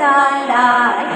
കലാഹിയാം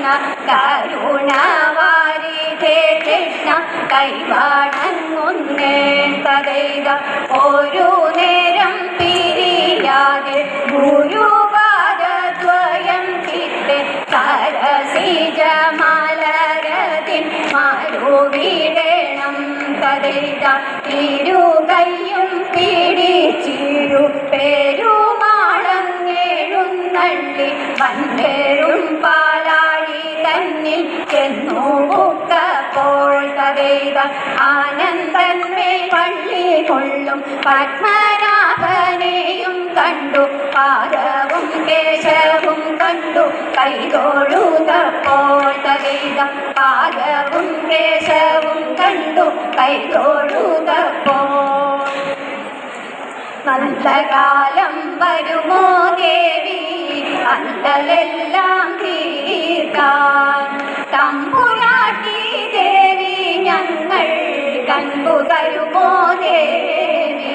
വാസിക്കുന്ന കരുണവാരിധേ കൃഷ്ണ കൈവാണങ്ങുന്നേ തതൈക ഒരു നേരം പിരിയാതെ ഗുരുപാദദ്വയം ചിത്തെ സരസിജമലരതിൻ മറുവിടേണം തതൈക തിരുകയ്യും പിടിച്ചിരു പെരുമാളങ്ങേഴുന്നള്ളി വന്നേ തന്നിൽ ചെന്നു മുക്കപ്പോൾ തതൈക ആനന്ദന്മേ പള്ളി കൊള്ളും. പത്മനാഭനെയും കണ്ടു. പാദവും കേശവും കണ്ടു. കൈതൊഴുതപ്പോൾ തതൈക പാദവും കേശവും കണ്ടു. കൈതൊഴുതപ്പോൾ നല്ല കാലം വരുമോ ദേവി? അല്ലലെല്ലാം തീർക്കാൻ തമ്പുരാട്ടി ദേവി ഞങ്ങൾ കൺപു തരുമോ ദേവി?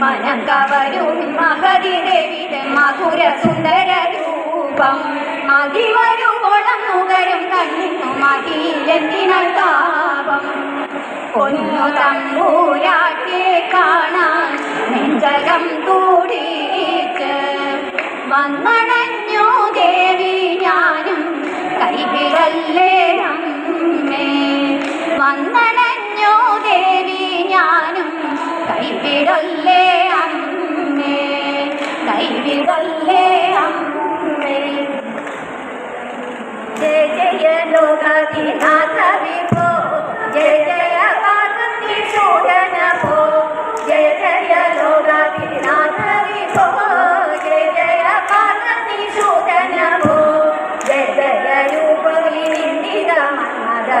മനം കവരും മഹതി ദേവിയുടെ മധുര സുന്ദര രൂപം. മതിവരുവോളം നുകരും കണ്ണിനു മതിയിലെന്തിനാൽ താപം. പൊന്നു തമ്പൂരാട്ടെ കാണാൻ നെഞ്ചകം കൂടിയിട്ട് വന്നണഞ്ഞു ദേവി ഞാനും കൈവിടല്ലേ അമ്മേ വന്നണഞ്ഞു ദേവി ഞാനും കൈവിടല്ലേ അമ്മേ കൈവിടല്ലേ അമ്മേ ജയ ജയ ലോകാധിനാഥ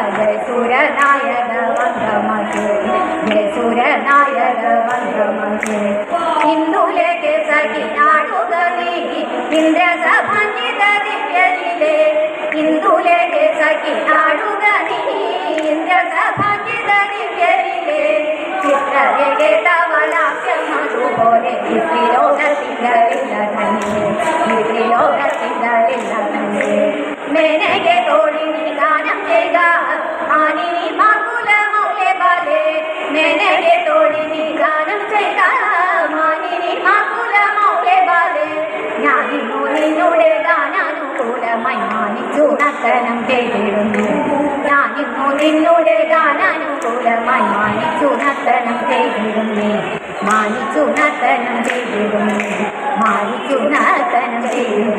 जय सूरनायक वंदमके जय सूरनायक वंदमके ಹಿಂದುಲೆಗೆ ಸಗಿ ನಾಡುಗಲಿ ಇಂದ್ರ ಸಭಂಗಿದ ದಿವ್ಯಲಿಲೆ ಹಿಂದುಲೆಗೆ ಸಗಿ ನಾಡುಗಲಿ ಇಂದ್ರ ಸಭಂಗಿದ ದಿವ್ಯಲಿಲೆ ಚಿತ್ರಗೆ ತವಲಾಪ್ಯ ಮಧುಬೋರೆ ಇತಿ നർത്തനം ചെയ്തിടുന്നു മാനിച്ചു നർത്തനം ചെയ്തിടുന്നു